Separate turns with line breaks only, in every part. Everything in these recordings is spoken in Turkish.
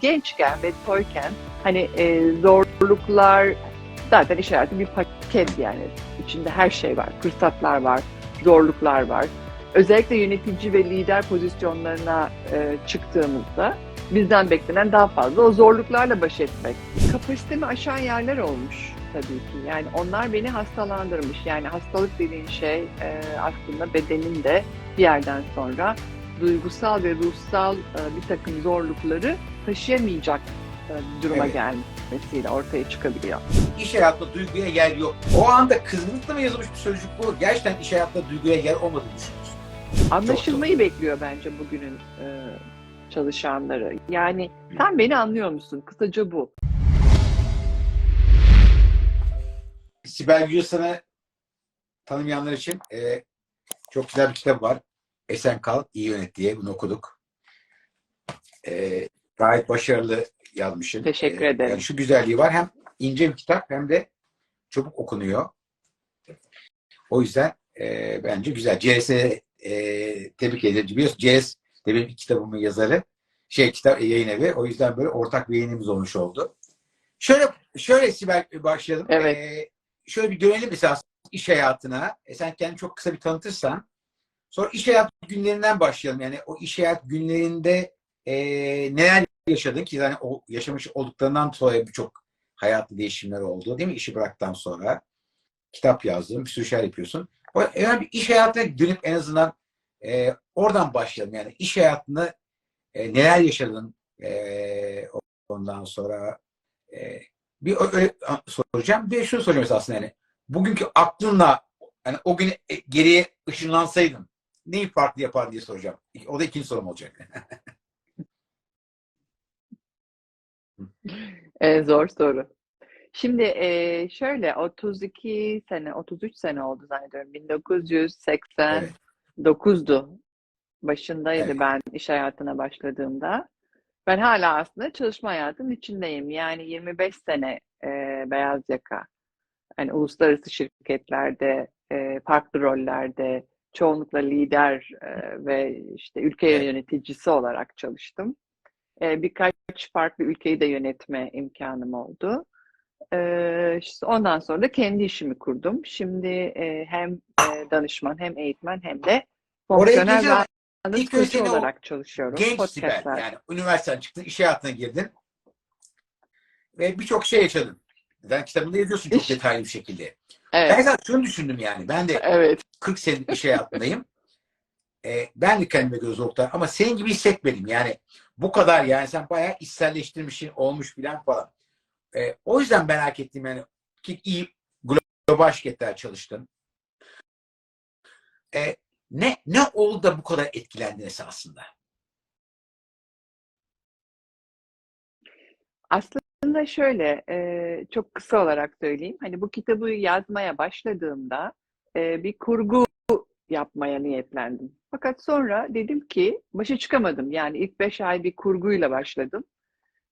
gençken ve toyken hani e, zorluklar zaten iş hayatı bir paket yani. İçinde her şey var. Fırsatlar var, zorluklar var. Özellikle yönetici ve lider pozisyonlarına e, çıktığımızda bizden beklenen daha fazla o zorluklarla baş etmek. Kapasitemi aşan yerler olmuş tabii ki. Yani onlar beni hastalandırmış. Yani hastalık dediğin şey e, aslında bedenin de bir yerden sonra duygusal ve ruhsal e, bir takım zorlukları taşıyamayacak e, duruma
Evet.
gelmesiyle ortaya çıkabiliyor.
İş hayatında duyguya yer yok. O anda kızgınlıkla mı yazılmış bir sözcük bu? Gerçekten iş hayatında duyguya yer olmadığını düşünüyorsun.
Anlaşılmayı bekliyor bence bugünün e, çalışanları. Yani sen beni anlıyor musun? Kısaca bu.
Sibel Gülsan'ı tanımayanlar için e, çok güzel bir kitap var. Esen Kal, iyi Yönet diye bunu okuduk. E, gayet başarılı yazmışsın.
Teşekkür
E,
ederim.
Yani şu güzelliği var. Hem ince bir kitap hem de çabuk okunuyor. O yüzden e, bence güzel. Ceres'e e, tebrik ederim. Biliyorsun Ceres de benim kitabımın yazarı. Şey kitap yayın evi. O yüzden böyle ortak bir yayınımız olmuş oldu. Şöyle şöyle Sibel başlayalım.
Evet.
E, şöyle bir dönelim mesela iş hayatına. E, sen kendini çok kısa bir tanıtırsan. Sonra iş hayat günlerinden başlayalım. Yani o iş hayat günlerinde e, neler yaşadın ki yani o yaşamış olduklarından sonra birçok hayatlı değişimler oldu değil mi? İşi bıraktıktan sonra kitap yazdın, bir sürü şeyler yapıyorsun. O, yani bir iş hayatına dönüp en azından e, oradan başlayalım. Yani iş hayatında e, neler yaşadın e, ondan sonra e, bir öyle soracağım. Bir şunu soracağım aslında yani bugünkü aklınla yani o gün e, geriye ışınlansaydın neyi farklı yapar diye soracağım. O da ikinci sorum olacak.
En zor soru. Şimdi e, şöyle 32 sene, 33 sene oldu zannediyorum. 1989'du. Başındaydı
Evet.
ben iş hayatına başladığımda. Ben hala aslında çalışma hayatının içindeyim. Yani 25 sene e, beyaz yaka. Yani uluslararası şirketlerde, e, farklı rollerde, çoğunlukla lider e, ve işte ülke yöneticisi olarak çalıştım. E, birkaç farklı ülkeyi de yönetme imkanım oldu. E, işte ondan sonra da kendi işimi kurdum. Şimdi e, hem e, danışman hem eğitmen hem de fonksiyonel
önce
koçu
o
olarak çalışıyorum.
Genç Sibel yani üniversiteden çıktın, iş hayatına girdin ve birçok şey yaşadın. Ben kitabında yazıyorsun çok
İş-
detaylı bir şekilde.
Evet,
Ben zaten şunu düşündüm yani. Ben de
evet.
40 senelik iş hayatındayım. E, ben de kendime göre zorluklar ama senin gibi hissetmedim. Yani bu kadar yani sen bayağı içselleştirmişsin, olmuş filan falan. E, o yüzden merak ettim yani ki iyi global şirketler çalıştın. E, ne ne oldu da bu kadar etkilendin esasında?
Aslında şöyle, e, çok kısa olarak söyleyeyim. Hani bu kitabı yazmaya başladığımda e, bir kurgu yapmaya niyetlendim. Fakat sonra dedim ki başa çıkamadım. Yani ilk beş ay bir kurguyla başladım.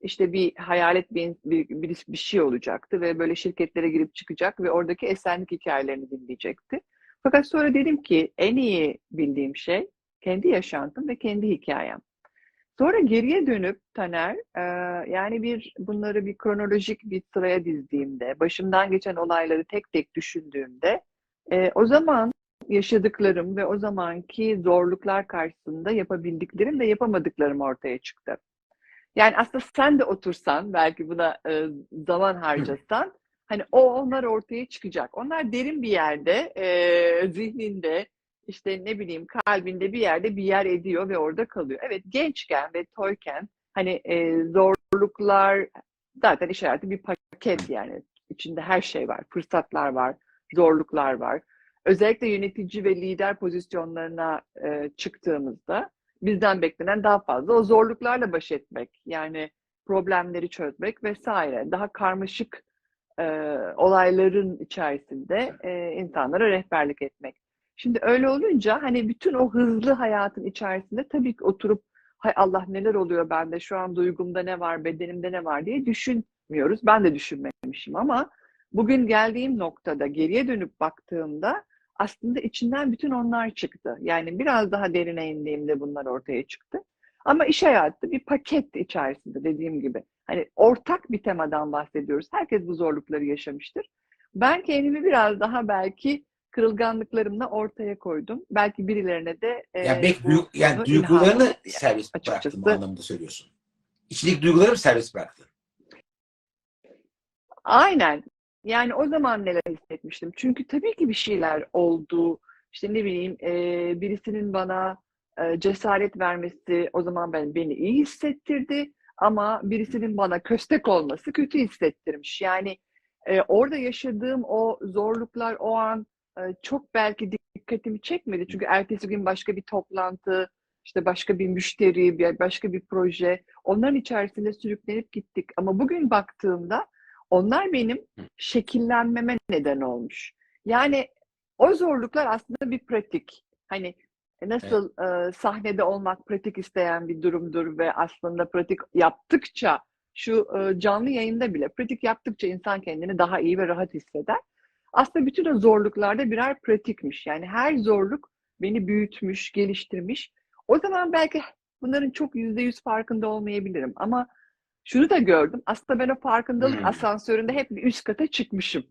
İşte bir hayalet bir, bir, bir, bir şey olacaktı ve böyle şirketlere girip çıkacak ve oradaki esenlik hikayelerini dinleyecekti. Fakat sonra dedim ki en iyi bildiğim şey kendi yaşantım ve kendi hikayem. Sonra geriye dönüp Taner, e, yani bir bunları bir kronolojik bir sıraya dizdiğimde, başımdan geçen olayları tek tek düşündüğümde, e, o zaman yaşadıklarım ve o zamanki zorluklar karşısında yapabildiklerim ve yapamadıklarım ortaya çıktı. Yani aslında sen de otursan, belki buna e, zaman harcasan, hani o onlar ortaya çıkacak. Onlar derin bir yerde, e, zihninde, işte ne bileyim kalbinde bir yerde bir yer ediyor ve orada kalıyor. Evet gençken ve toyken hani e, zorluklar zaten iş hayatı bir paket yani. İçinde her şey var. Fırsatlar var, zorluklar var. Özellikle yönetici ve lider pozisyonlarına e, çıktığımızda bizden beklenen daha fazla o zorluklarla baş etmek. Yani problemleri çözmek vesaire. Daha karmaşık e, olayların içerisinde e, insanlara rehberlik etmek. Şimdi öyle olunca hani bütün o hızlı hayatın içerisinde tabii ki oturup hay Allah neler oluyor bende şu an duygumda ne var bedenimde ne var diye düşünmüyoruz. Ben de düşünmemişim ama bugün geldiğim noktada geriye dönüp baktığımda aslında içinden bütün onlar çıktı. Yani biraz daha derine indiğimde bunlar ortaya çıktı. Ama iş hayatı bir paket içerisinde dediğim gibi. Hani ortak bir temadan bahsediyoruz. Herkes bu zorlukları yaşamıştır. Ben kendimi biraz daha belki kırılganlıklarımla ortaya koydum. Belki birilerine de e,
Yani, belki
bu
duy- yani duygularını
ilham yani,
serbest
açıkçası.
bıraktın bu anlamda söylüyorsun. İçindeki duyguları mı serbest bıraktın?
Aynen. Yani o zaman neler hissetmiştim. Çünkü tabii ki bir şeyler oldu. İşte ne bileyim e, birisinin bana e, cesaret vermesi o zaman ben beni iyi hissettirdi. Ama birisinin bana köstek olması kötü hissettirmiş. Yani e, orada yaşadığım o zorluklar o an e, çok belki dikkatimi çekmedi. Çünkü ertesi gün başka bir toplantı, işte başka bir müşteri, başka bir proje. Onların içerisinde sürüklenip gittik. Ama bugün baktığımda onlar benim şekillenmeme neden olmuş. Yani o zorluklar aslında bir pratik. Hani nasıl e, sahnede olmak pratik isteyen bir durumdur ve aslında pratik yaptıkça şu e, canlı yayında bile pratik yaptıkça insan kendini daha iyi ve rahat hisseder. Aslında bütün o zorluklarda birer pratikmiş. Yani her zorluk beni büyütmüş, geliştirmiş. O zaman belki bunların çok yüzde yüz farkında olmayabilirim. Ama şunu da gördüm. Aslında ben o farkındalık
Hmm.
asansöründe hep bir üst kata çıkmışım.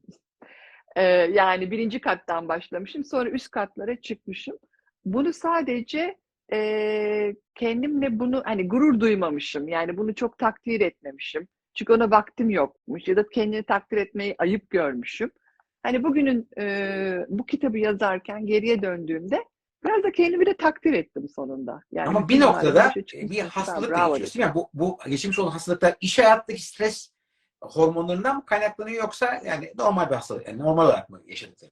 Ee, yani birinci kattan başlamışım. Sonra üst katlara çıkmışım. Bunu sadece e, kendimle bunu hani gurur duymamışım. Yani bunu çok takdir etmemişim. Çünkü ona vaktim yokmuş ya da kendini takdir etmeyi ayıp görmüşüm. Hani bugünün e, bu kitabı yazarken geriye döndüğümde biraz da kendimi de takdir ettim sonunda. Yani
Ama bir noktada bir hastalık yaşıyorsun. Yani bu, bu geçmiş olan hastalıklar iş hayattaki stres hormonlarından mı kaynaklanıyor yoksa yani normal bir hastalık, yani normal olarak mı yaşadıkları?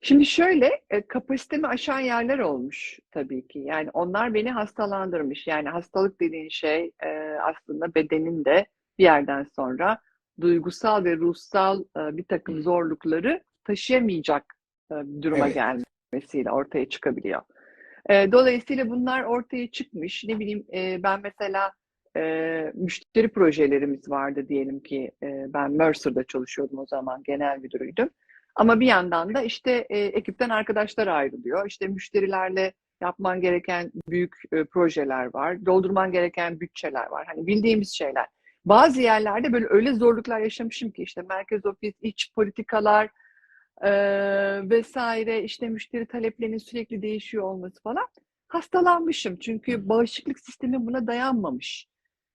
Şimdi şöyle, e, kapasitemi aşan yerler olmuş tabii ki. Yani onlar beni hastalandırmış. Yani hastalık dediğin şey e, aslında bedenin de bir yerden sonra duygusal ve ruhsal e, bir takım zorlukları taşıyamayacak e, duruma
Evet.
gelmesiyle ortaya çıkabiliyor. E, dolayısıyla bunlar ortaya çıkmış. Ne bileyim e, ben mesela e, müşteri projelerimiz vardı diyelim ki e, ben Mercer'da çalışıyordum o zaman genel müdürüydüm. Ama bir yandan da işte e, ekipten arkadaşlar ayrılıyor. İşte müşterilerle yapman gereken büyük e, projeler var. Doldurman gereken bütçeler var. Hani bildiğimiz şeyler. Bazı yerlerde böyle öyle zorluklar yaşamışım ki işte merkez ofis, iç politikalar e, vesaire işte müşteri taleplerinin sürekli değişiyor olması falan. Hastalanmışım çünkü bağışıklık sistemi buna dayanmamış.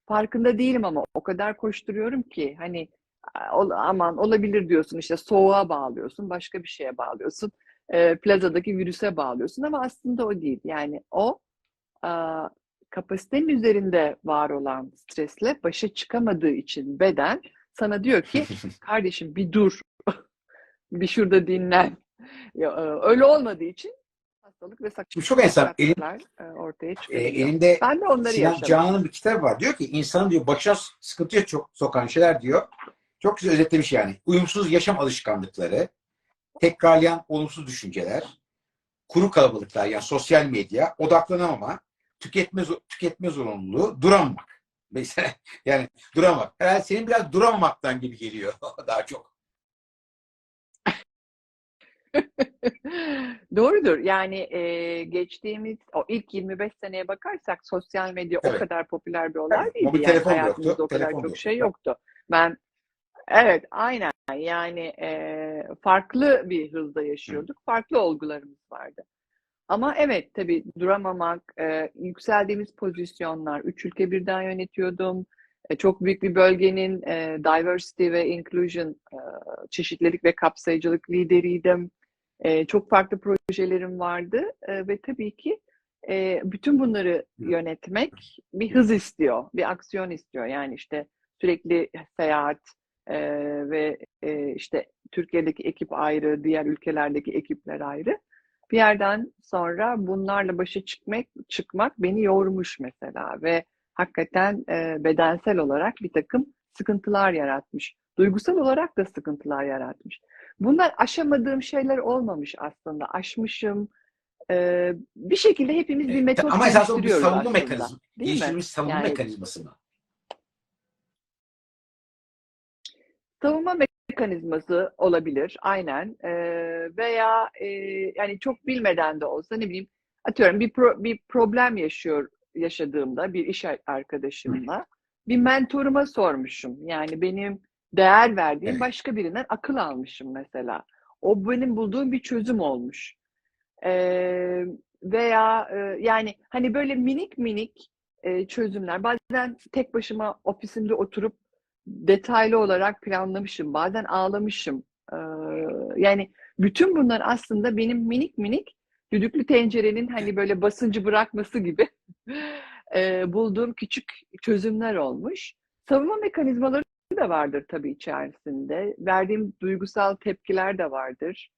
Farkında değilim ama o kadar koşturuyorum ki hani aman olabilir diyorsun işte soğuğa bağlıyorsun, başka bir şeye bağlıyorsun, e, plazadaki virüse bağlıyorsun ama aslında o değil. Yani o a, kapasitenin üzerinde var olan stresle başa çıkamadığı için beden sana diyor ki kardeşim bir dur, bir şurada dinlen. Ya, e, öyle olmadığı için hastalık ve
Şimdi çok enteresan. Elim,
sakatlıklar ortaya
e,
çıkabiliyor.
elimde
Ben de onları
Sinan
yaşadım.
Canan'ın bir kitabı var. Diyor ki insanın diyor başına sıkıntıya çok sokan şeyler diyor. Çok güzel özetlemiş yani. Uyumsuz yaşam alışkanlıkları, tekrarlayan olumsuz düşünceler, kuru kalabalıklar yani sosyal medya, odaklanamama, tüketme tüketme zorunluluğu, duramamak. Mesela yani duramamak. Herhalde senin biraz duramamaktan gibi geliyor daha çok.
Doğrudur. Yani e, geçtiğimiz o ilk 25 seneye bakarsak sosyal medya o
Evet.
kadar popüler bir olay
Evet,
değildi.
mobil
Yani
telefon
hayatımızda
yoktu,
o kadar
telefon
çok
yoktu.
şey yoktu. Ben evet aynen yani e, farklı bir hızda yaşıyorduk. Farklı olgularımız vardı. Ama evet tabii duramamak, e, yükseldiğimiz pozisyonlar, üç ülke birden yönetiyordum. E, çok büyük bir bölgenin e, diversity ve inclusion, e, çeşitlilik ve kapsayıcılık lideriydim. E, çok farklı projelerim vardı E, ve tabii ki e, bütün bunları yönetmek bir hız istiyor, bir aksiyon istiyor. Yani işte sürekli seyahat e, ve e, işte Türkiye'deki ekip ayrı, diğer ülkelerdeki ekipler ayrı. Bir yerden sonra bunlarla başa çıkmak, çıkmak beni yormuş mesela ve hakikaten e, bedensel olarak bir takım sıkıntılar yaratmış. Duygusal olarak da sıkıntılar yaratmış. Bunlar aşamadığım şeyler olmamış aslında. Aşmışım. E, bir şekilde hepimiz bir metot
Ama esasında bu bir savunma
aslında.
mekanizması. Geliştirilmiş savunma
Yani-
mekanizması mı?
Savunma mekanizması olabilir, aynen. Ee, veya e, yani çok bilmeden de olsa ne bileyim atıyorum bir pro- bir problem yaşıyor yaşadığımda bir iş arkadaşımla bir mentoruma sormuşum. Yani benim değer verdiğim
Evet.
başka birinden akıl almışım mesela. O benim bulduğum bir çözüm olmuş. Ee, veya e, yani hani böyle minik minik e, çözümler. Bazen tek başıma ofisimde oturup detaylı olarak planlamışım. Bazen ağlamışım. Ee, yani bütün bunlar aslında benim minik minik düdüklü tencerenin hani böyle basıncı bırakması gibi e, bulduğum küçük çözümler olmuş. Savunma mekanizmaları da vardır tabii içerisinde. Verdiğim duygusal tepkiler de vardır.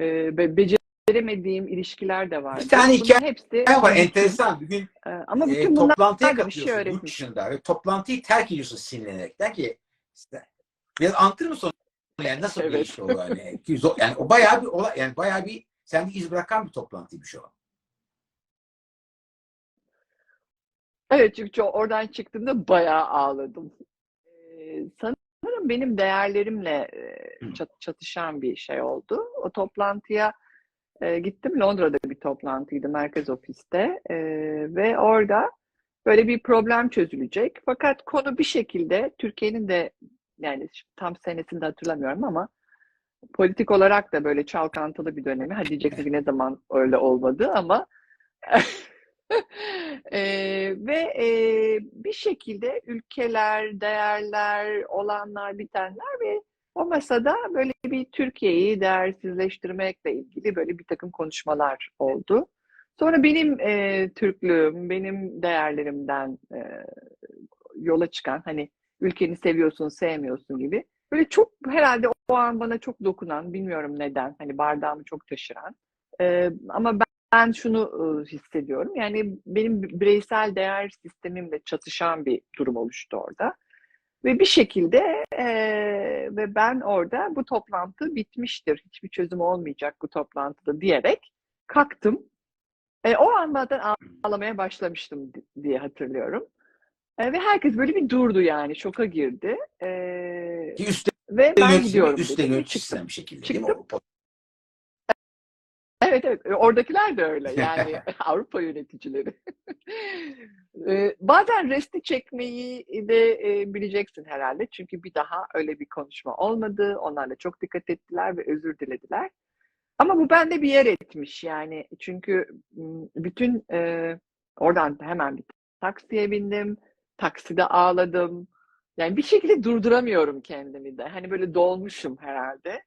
E, beceremediğim ilişkiler de vardır.
Bir tane
Bunların
hikaye
hepsi
var enteresan. Bir gün
e, ama
e,
bütün bunlar
toplantıya
bir şey
katılıyorsun yurt
öğretmiş.
dışında ve toplantıyı terk ediyorsun sinirlenerek. Der ki biraz anlatır mısın yani nasıl bir
Evet.
iş o yani? Ki zor- yani o bayağı bir olay yani bayağı bir sende iz bırakan bir toplantıymış o.
Evet çünkü oradan çıktığımda bayağı ağladım. Ee, sanırım benim değerlerimle çat- çatışan bir şey oldu. O toplantıya e, gittim. Londra'da bir toplantıydı merkez ofiste E, ve orada böyle bir problem çözülecek. Fakat konu bir şekilde Türkiye'nin de yani tam senesini de hatırlamıyorum ama politik olarak da böyle çalkantılı bir dönemi. Hadi diyeceksin ki ne zaman öyle olmadı ama Eee, ve eee, bir şekilde ülkeler, değerler, olanlar, bitenler ve o masada böyle bir Türkiye'yi değersizleştirmekle ilgili böyle bir takım konuşmalar oldu. Sonra benim eee, Türklüğüm, benim değerlerimden eee, yola çıkan hani ülkeni seviyorsun, sevmiyorsun gibi böyle çok herhalde o an bana çok dokunan, bilmiyorum neden, hani bardağımı çok taşıran eee, ama ben şunu e, hissediyorum. Yani benim bireysel değer sistemimle çatışan bir durum oluştu orada. Ve bir şekilde e, ve ben orada bu toplantı bitmiştir. Hiçbir çözüm olmayacak bu toplantıda diyerek kalktım. E, o an zaten ağlamaya başlamıştım di- diye hatırlıyorum. E, ve herkes böyle bir durdu yani şoka girdi. E,
üstte
ve ben gidiyorum dedim ve
yöneticisi
çıktım.
bir şekilde değil mi?
Evet evet E, oradakiler de öyle yani Avrupa yöneticileri. Ee, Bazen resti çekmeyi de e, bileceksin herhalde çünkü bir daha öyle bir konuşma olmadı. Onlar da çok dikkat ettiler ve özür dilediler. Ama bu bende bir yer etmiş yani çünkü bütün e, oradan hemen bir taksiye bindim, takside ağladım. Yani bir şekilde durduramıyorum kendimi de. Hani böyle dolmuşum herhalde.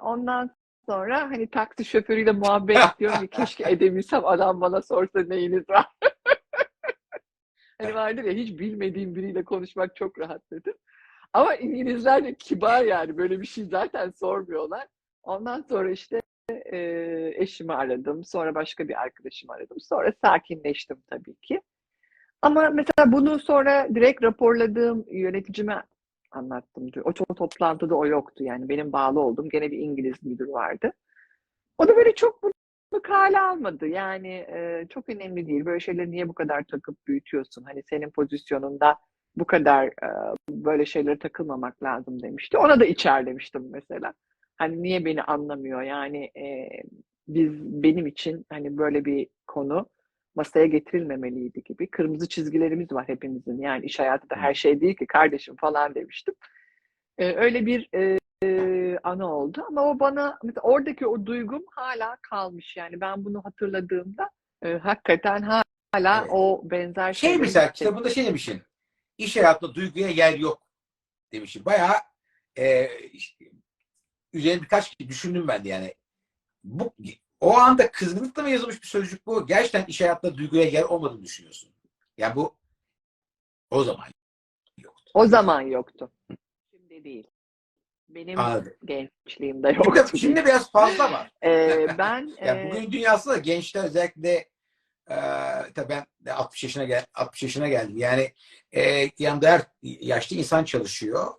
Ondan Sonra hani taksi şoförüyle muhabbet ediyorum ki keşke edebilsem adam bana sorsa neyiniz var. hani vardır ya hiç bilmediğim biriyle konuşmak çok rahatladım. Ama İngilizler de kibar yani böyle bir şey zaten sormuyorlar. Ondan sonra işte e, eşimi aradım. Sonra başka bir arkadaşımı aradım. Sonra sakinleştim tabii ki. Ama mesela bunu sonra direkt raporladığım yöneticime anlattım diyor. O çok toplantıda o yoktu yani benim bağlı olduğum gene bir İngiliz müdür vardı. O da böyle çok bunu kale almadı. Yani e, çok önemli değil. Böyle şeyleri niye bu kadar takıp büyütüyorsun? Hani senin pozisyonunda bu kadar e, böyle şeylere takılmamak lazım demişti. Ona da içer demiştim mesela. Hani niye beni anlamıyor? Yani e, biz benim için hani böyle bir konu masaya getirilmemeliydi gibi. Kırmızı çizgilerimiz var hepimizin. Yani iş hayatı da her şey değil ki kardeşim falan demiştim. Ee, öyle bir e, e, anı oldu ama o bana mesela oradaki o duygum hala kalmış. Yani ben bunu hatırladığımda e, hakikaten hala
Evet.
o benzer
Şey
şeyleri
mesela kitabında şey demişsin. İş hayatında duyguya yer yok demişsin. Bayağı e, üzerine birkaç düşündüm ben de yani. Bu, o anda kızgınlıkla mı yazılmış bir sözcük bu? Gerçekten iş hayatında duyguya yer olmadığını düşünüyorsun. Yani bu o zaman yoktu.
O zaman yoktu. Şimdi değil. Benim
Anladım.
gençliğimde yoktu.
şimdi biraz fazla var.
Ee, ben
Yani
e,
bugün dünyasında da gençler özellikle e, tabii ben de 60 yaşına gel 60 yaşına geldim. Yani e, yanımda her yaşlı insan çalışıyor.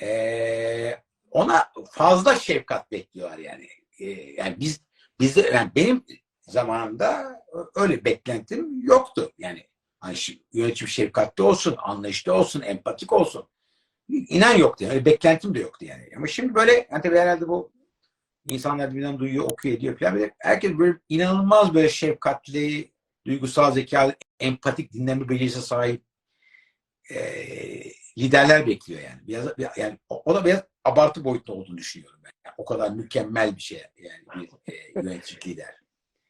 E, ona fazla şefkat bekliyorlar yani. E, yani biz bizde yani benim zamanımda öyle beklentim yoktu. Yani hani şi- yönetim şefkatli olsun, anlayışlı olsun, empatik olsun. İnan yoktu yani. Beklentim de yoktu yani. Ama şimdi böyle yani tabii herhalde bu İnsanlar birbirinden duyuyor, okuyor, ediyor falan. Böyle herkes böyle inanılmaz böyle şefkatli, duygusal zeka, empatik dinleme becerisi sahip e, liderler bekliyor yani. Biraz, yani o, da biraz abartı boyutta olduğunu düşünüyorum ben. Yani o kadar mükemmel bir şey yani bir e, yönetici lider.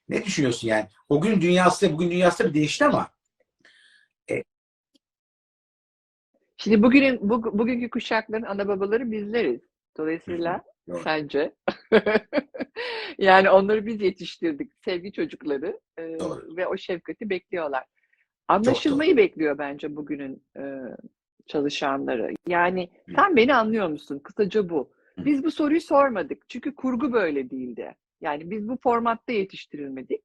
Ne düşünüyorsun yani? O gün dünyası bugün dünyası da bir değişti ama
Şimdi bugünün bu, bugünkü kuşakların ana babaları bizleriz. Dolayısıyla
Doğru.
sence yani onları biz yetiştirdik. Sevgi çocukları e,
Doğru.
ve o şefkati bekliyorlar. Anlaşılmayı bekliyor bence bugünün e, çalışanları. Yani sen beni anlıyor musun? Kısaca bu. Biz bu soruyu sormadık. Çünkü kurgu böyle değildi. Yani biz bu formatta yetiştirilmedik.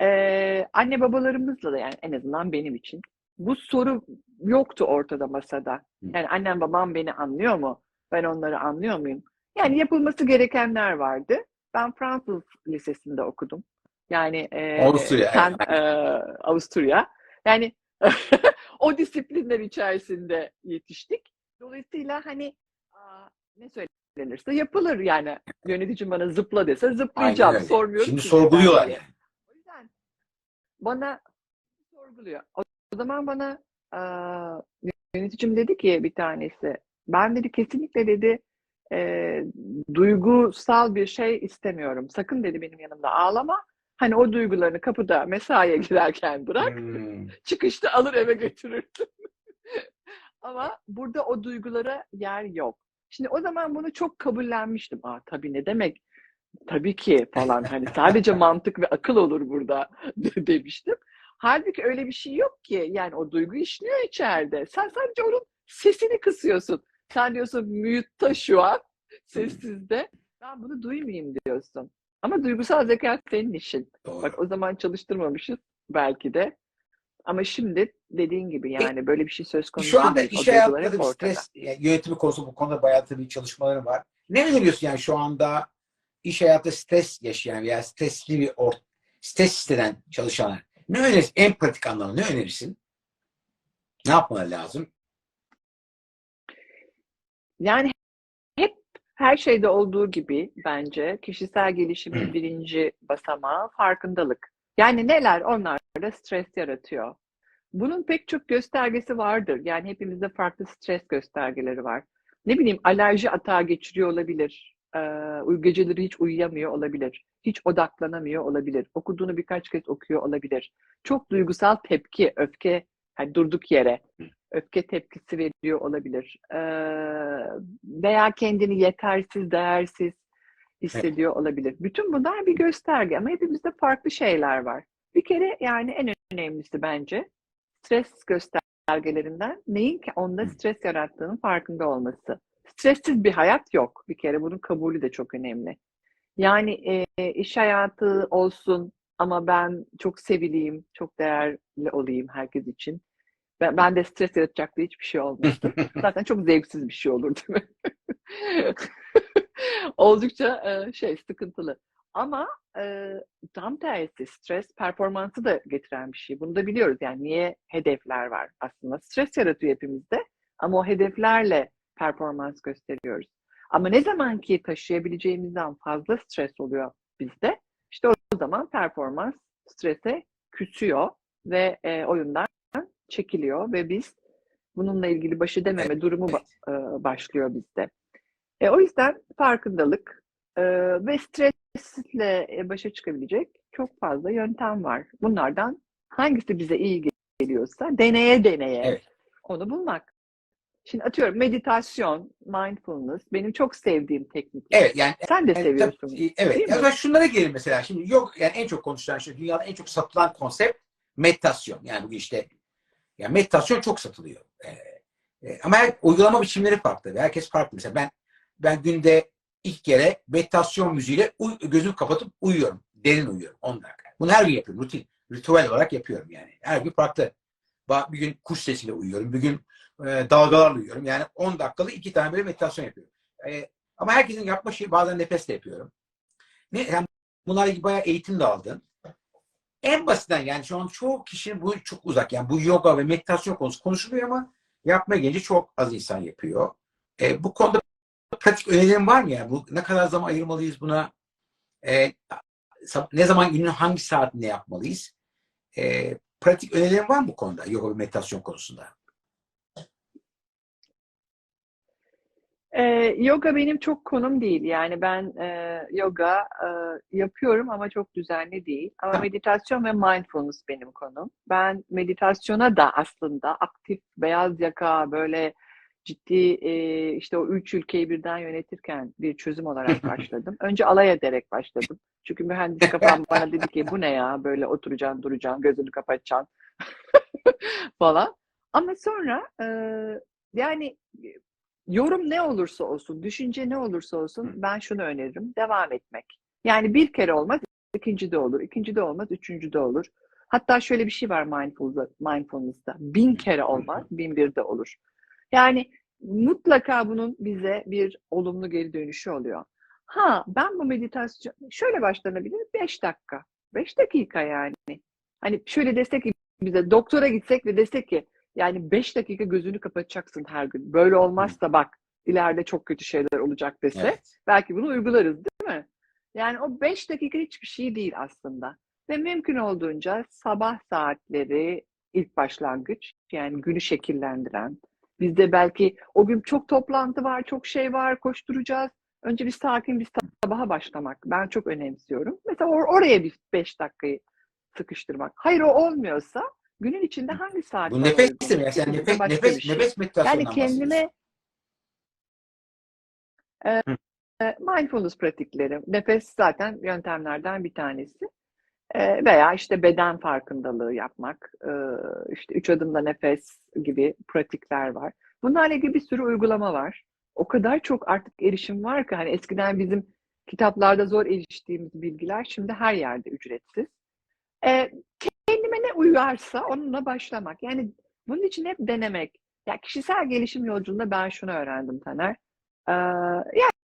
Ee, anne babalarımızla da yani en azından benim için bu soru yoktu ortada masada. Yani annem babam beni anlıyor mu? Ben onları anlıyor muyum? Yani yapılması gerekenler vardı. Ben Fransız lisesinde okudum. Yani e,
Avusturya,
sen e, Avusturya. Yani o disiplinler içerisinde yetiştik. Dolayısıyla hani ne söylenirse yapılır yani. Yöneticim bana zıpla dese zıplayacağım.
Aynen öyle.
Sormuyorum
Şimdi
ki
sorguluyorlar yani.
o yüzden bana sorguluyor. O zaman bana yöneticim dedi ki bir tanesi, ben dedi kesinlikle dedi e, duygusal bir şey istemiyorum. Sakın dedi benim yanımda ağlama. Hani o duygularını kapıda mesaiye girerken bırak.
Hmm.
Çıkışta alır eve götürürsün. Ama burada o duygulara yer yok. Şimdi o zaman bunu çok kabullenmiştim. Aa tabii ne demek? Tabii ki falan hani sadece mantık ve akıl olur burada demiştim. Halbuki öyle bir şey yok ki. Yani o duygu işliyor içeride. Sen sadece onun sesini kısıyorsun. Sen diyorsun mute'ta şu an sessizde. Ben bunu duymayayım diyorsun. Ama duygusal zeka senin işin.
Doğru.
Bak o zaman çalıştırmamışız belki de. Ama şimdi dediğin gibi yani böyle bir şey söz konusu
Şu anda
değil. O
iş
duygular
hayatında
hep
da bir
ortada.
stres yani yönetimi konusunda bu konuda bayağı tabii çalışmaları var. Ne öneriyorsun yani şu anda iş hayatında stres yaşayan veya stresli bir or stres hisseden çalışanlar? Ne önerirsin? En pratik anlamda ne önerirsin? Ne yapmaları lazım?
Yani her şeyde olduğu gibi bence kişisel gelişimin birinci basamağı farkındalık. Yani neler onlar da stres yaratıyor. Bunun pek çok göstergesi vardır. Yani hepimizde farklı stres göstergeleri var. Ne bileyim alerji atağı geçiriyor olabilir. Ee, geceleri hiç uyuyamıyor olabilir. Hiç odaklanamıyor olabilir. Okuduğunu birkaç kez okuyor olabilir. Çok duygusal tepki, öfke, hani durduk yere öfke tepkisi veriyor olabilir. Ee, veya kendini yetersiz, değersiz hissediyor olabilir. Bütün bunlar bir gösterge ama hepimizde farklı şeyler var. Bir kere yani en önemlisi bence stres göstergelerinden neyin ki onda stres yarattığının farkında olması. Stressiz bir hayat yok. Bir kere bunun kabulü de çok önemli. Yani e, iş hayatı olsun ama ben çok sevileyim, çok değerli olayım herkes için. Ben, ben de stres yaratacaktı hiçbir şey olmazdı. Zaten çok zevksiz bir şey olur değil mi? Oldukça e, şey sıkıntılı. Ama e, tam tersi stres performansı da getiren bir şey. Bunu da biliyoruz. Yani niye hedefler var aslında? Stres yaratıyor hepimizde. Ama o hedeflerle performans gösteriyoruz. Ama ne zaman ki taşıyabileceğimizden fazla stres oluyor bizde, işte o zaman performans strese küsüyor ve e, oyundan çekiliyor ve biz bununla ilgili baş edememe durumu ba- e, başlıyor bizde. E, o yüzden farkındalık e, ve stresle e, başa çıkabilecek çok fazla yöntem var. Bunlardan hangisi bize iyi geliyorsa deneye deneye
Evet.
onu bulmak. Şimdi atıyorum meditasyon, mindfulness benim çok sevdiğim teknikler.
Evet yani
Sen de
Yani
seviyorsun.
tabii, evet. Ya şunlara gelelim mesela. Şimdi yok yani en çok konuşulan şey dünyada en çok satılan konsept meditasyon. Yani bugün işte yani meditasyon çok satılıyor. Ee, e, ama her uygulama biçimleri farklı. Herkes farklı. Mesela ben ben günde ilk kere meditasyon müziğiyle uy- gözümü kapatıp uyuyorum. Derin uyuyorum 10 dakika. Bunu her gün yapıyorum. Rutin. Ritüel olarak yapıyorum yani. Her gün farklı. Bir gün kuş sesiyle uyuyorum. Bir gün e, dalgalarla uyuyorum. Yani 10 dakikalı iki tane böyle meditasyon yapıyorum. E, ama herkesin yapma şeyi bazen nefesle yapıyorum. Ne, yani bunlarla ilgili bayağı eğitim de aldım. En basitten yani şu an çoğu kişinin bu çok uzak. Yani bu yoga ve meditasyon konusu konuşuluyor ama yapmaya gelince çok az insan yapıyor. E, bu konuda pratik önerilerin var mı yani? Bu, ne kadar zaman ayırmalıyız buna? E, ne zaman günün hangi saatinde yapmalıyız? E, pratik önerilerin var mı bu konuda? Yoga ve meditasyon konusunda.
Ee, yoga benim çok konum değil. Yani ben e, yoga e, yapıyorum ama çok düzenli değil. Ama meditasyon ve mindfulness benim konum. Ben meditasyona da aslında aktif, beyaz yaka, böyle ciddi e, işte o üç ülkeyi birden yönetirken bir çözüm olarak başladım. Önce alay ederek başladım. Çünkü mühendis kafam bana dedi ki bu ne ya böyle oturacaksın, duracaksın, gözünü kapatacaksın falan. Ama sonra e, yani yorum ne olursa olsun, düşünce ne olursa olsun ben şunu öneririm. Devam etmek. Yani bir kere olmaz, ikinci de olur. ikinci de olmaz, üçüncü de olur. Hatta şöyle bir şey var mindfulness, mindfulness'ta. Bin kere olmaz, bin bir de olur. Yani mutlaka bunun bize bir olumlu geri dönüşü oluyor. Ha ben bu meditasyon şöyle başlanabilir. Beş dakika. Beş dakika yani. Hani şöyle desek ki bize doktora gitsek ve desek ki yani 5 dakika gözünü kapatacaksın her gün. Böyle olmazsa bak ileride çok kötü şeyler olacak dese
Evet.
belki bunu uygularız değil mi? Yani o 5 dakika hiçbir şey değil aslında. Ve mümkün olduğunca sabah saatleri ilk başlangıç yani günü şekillendiren. Bizde belki o gün çok toplantı var, çok şey var, koşturacağız. Önce bir sakin bir sabaha başlamak. Ben çok önemsiyorum. Mesela or- oraya bir 5 dakikayı sıkıştırmak. Hayır o olmuyorsa günün içinde hangi saat
Bu nefes mi? Yani nefes, nefes,
şey.
nefes meditasyonundan
Yani kendime
bahsediyorsun.
e, mindfulness pratikleri, nefes zaten yöntemlerden bir tanesi. E, veya işte beden farkındalığı yapmak, e, işte üç adımda nefes gibi pratikler var. Bunlarla ilgili bir sürü uygulama var. O kadar çok artık erişim var ki hani eskiden bizim kitaplarda zor eriştiğimiz bilgiler şimdi her yerde ücretsiz. E, kendime ne uyarsa onunla başlamak. Yani bunun için hep denemek. Ya kişisel gelişim yolculuğunda ben şunu öğrendim Taner. Ee,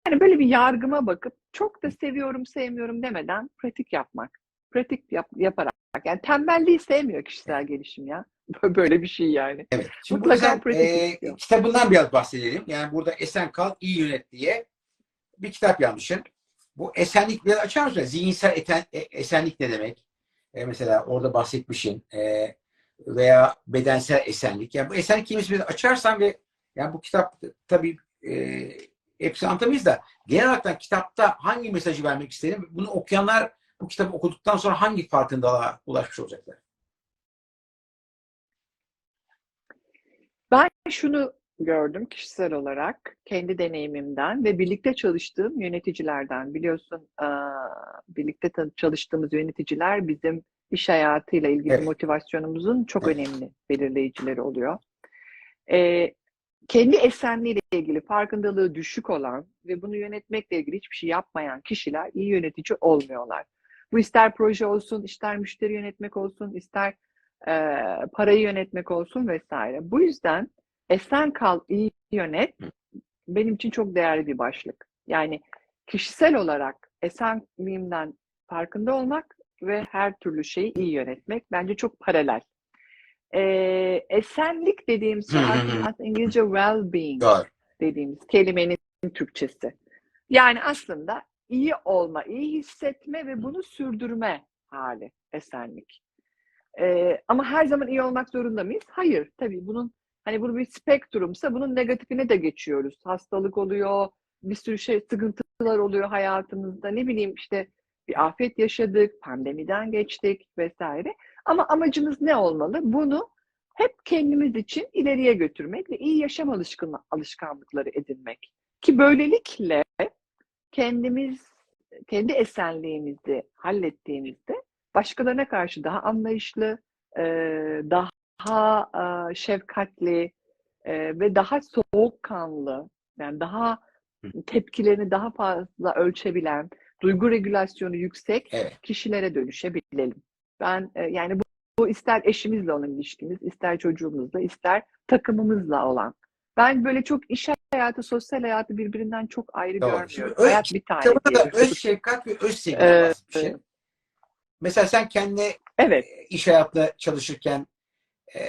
yani böyle bir yargıma bakıp çok da seviyorum sevmiyorum demeden pratik yapmak. Pratik yap, yaparak. Yani tembelliği sevmiyor kişisel gelişim ya. Böyle bir şey yani.
Evet. Şimdi
Mutlaka
sen,
pratik
e,
istiyor.
kitabından biraz bahsedelim. Yani burada Esen Kal İyi Yönet diye bir kitap yazmışsın. Bu esenlik biraz açar mısın? Zihinsel eten, e, esenlik ne demek? E, mesela orada bahsetmişsin. E, veya bedensel esenlik. Yani bu esenlik kelimesini açarsan ve yani bu kitap tabii e, hepsini anlatamayız da genel olarak kitapta hangi mesajı vermek isterim? Bunu okuyanlar bu kitabı okuduktan sonra hangi farkındalığa ulaşmış olacaklar?
Ben şunu gördüm kişisel olarak kendi deneyimimden ve birlikte çalıştığım yöneticilerden. Biliyorsun birlikte çalıştığımız yöneticiler bizim iş hayatıyla ilgili
Evet.
motivasyonumuzun çok önemli belirleyicileri oluyor. Eee, kendi esenliğiyle ilgili farkındalığı düşük olan ve bunu yönetmekle ilgili hiçbir şey yapmayan kişiler iyi yönetici olmuyorlar. Bu ister proje olsun, ister müşteri yönetmek olsun, ister eee, parayı yönetmek olsun vesaire. Bu yüzden esen kal, iyi yönet benim için çok değerli bir başlık. Yani kişisel olarak esenliğimden farkında olmak ve her türlü şeyi iyi yönetmek bence çok paralel. Ee, esenlik dediğimiz şey aslında İngilizce well-being dediğimiz kelimenin Türkçesi. Yani aslında iyi olma, iyi hissetme ve bunu sürdürme hali esenlik. Ee, ama her zaman iyi olmak zorunda mıyız? Hayır. Tabii bunun hani bu bir spektrumsa bunun negatifine de geçiyoruz. Hastalık oluyor, bir sürü şey sıkıntılar oluyor hayatımızda. Ne bileyim işte bir afet yaşadık, pandemiden geçtik vesaire. Ama amacımız ne olmalı? Bunu hep kendimiz için ileriye götürmek ve iyi yaşam alışkın, alışkanlıkları edinmek. Ki böylelikle kendimiz, kendi esenliğimizi hallettiğimizde başkalarına karşı daha anlayışlı, e, daha e, şefkatli e, ve daha soğukkanlı, yani daha tepkilerini daha fazla ölçebilen, duygu regülasyonu yüksek
Evet.
kişilere dönüşebilelim. Ben e, yani bu, bu ister eşimizle olan ilişkimiz, ister çocuğumuzla, ister takımımızla olan. Ben böyle çok iş hayatı, sosyal hayatı birbirinden çok ayrı
Doğru.
görmüyorum.
Öz-
Hayat bir tane
da öz şefkat ve öz sevgiden
Ee,
bahsetmişsin. Mesela sen kendi
Evet.
iş hayatında çalışırken e,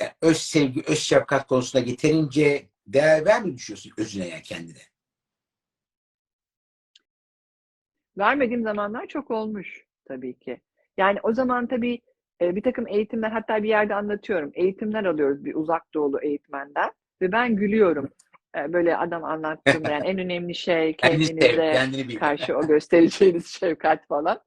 yani öz sevgi, öz şefkat konusunda yeterince değer vermiyor düşünüyorsun özüne yani kendine?
Vermediğim zamanlar çok olmuş tabii ki. Yani o zaman tabii e, bir takım eğitimler hatta bir yerde anlatıyorum. Eğitimler alıyoruz bir uzak doğulu eğitmenden ve ben gülüyorum. E, Böyle adam anlattığında yani en önemli şey
Kendini sev,
kendinize
kendini
karşı o göstereceğiniz şefkat falan.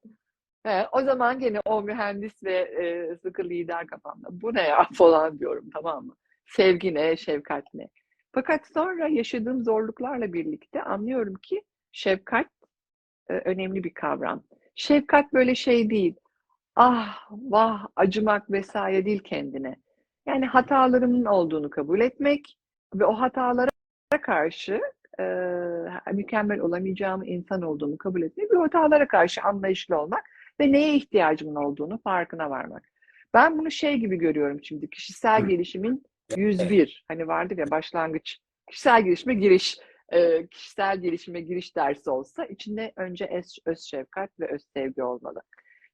He, o zaman gene o mühendis ve e, sıkı lider kafamda. Bu ne ya falan diyorum tamam mı? Sevgi ne, şefkat ne? Fakat sonra yaşadığım zorluklarla birlikte anlıyorum ki şefkat e, önemli bir kavram. Şefkat böyle şey değil. Ah, vah, acımak vesaire değil kendine. Yani hatalarımın olduğunu kabul etmek ve o hatalara karşı e, mükemmel olamayacağım insan olduğumu kabul etmek ve hatalara karşı anlayışlı olmak ve neye ihtiyacımın olduğunu farkına varmak. Ben bunu şey gibi görüyorum şimdi kişisel gelişimin 101 hani vardır ya başlangıç kişisel gelişime giriş e, kişisel gelişime giriş dersi olsa içinde önce öz, öz şefkat ve öz sevgi olmalı.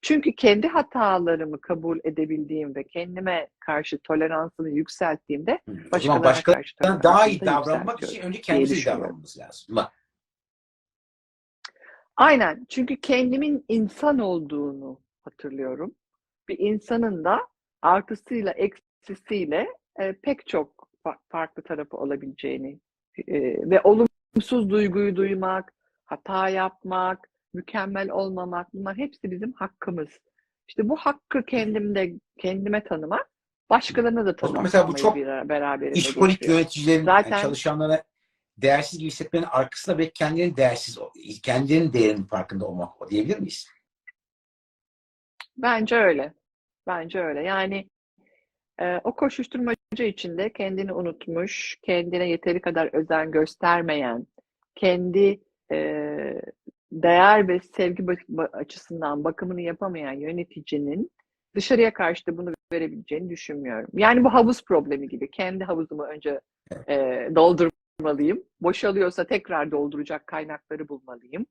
Çünkü kendi hatalarımı kabul edebildiğim ve kendime karşı toleransımı yükselttiğimde başkalarına
başkalarına
karşı
daha iyi davranmak için önce kendimize iyi davranmamız lazım. Bak,
Aynen. Çünkü kendimin insan olduğunu hatırlıyorum. Bir insanın da artısıyla eksisiyle e, pek çok fa- farklı tarafı olabileceğini e, ve olumsuz duyguyu duymak, hata yapmak, mükemmel olmamak bunlar hepsi bizim hakkımız. İşte bu hakkı kendimde kendime tanımak başkalarına da
zaman mesela bu çok
bir, beraberinde
işkolik yöneticilerin,
Zaten-
yani çalışanlara değersiz gibi hissetmenin arkasında ve kendilerinin değersiz, kendilerinin değerinin farkında olmak o diyebilir miyiz?
Bence öyle. Bence öyle. Yani e, o koşuşturmaca içinde kendini unutmuş, kendine yeteri kadar özen göstermeyen, kendi e, değer ve sevgi açısından bakımını yapamayan yöneticinin dışarıya karşı da bunu verebileceğini düşünmüyorum. Yani bu havuz problemi gibi. Kendi havuzumu önce e, doldurmalıyım. Boşalıyorsa tekrar dolduracak kaynakları bulmalıyım.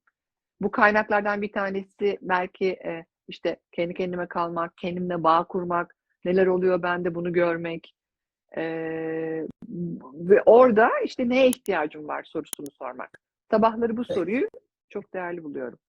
Bu kaynaklardan bir tanesi belki e, işte kendi kendime kalmak, kendimle bağ kurmak, neler oluyor bende bunu görmek. E, ve orada işte neye ihtiyacım var sorusunu sormak. Sabahları bu soruyu çok değerli buluyorum.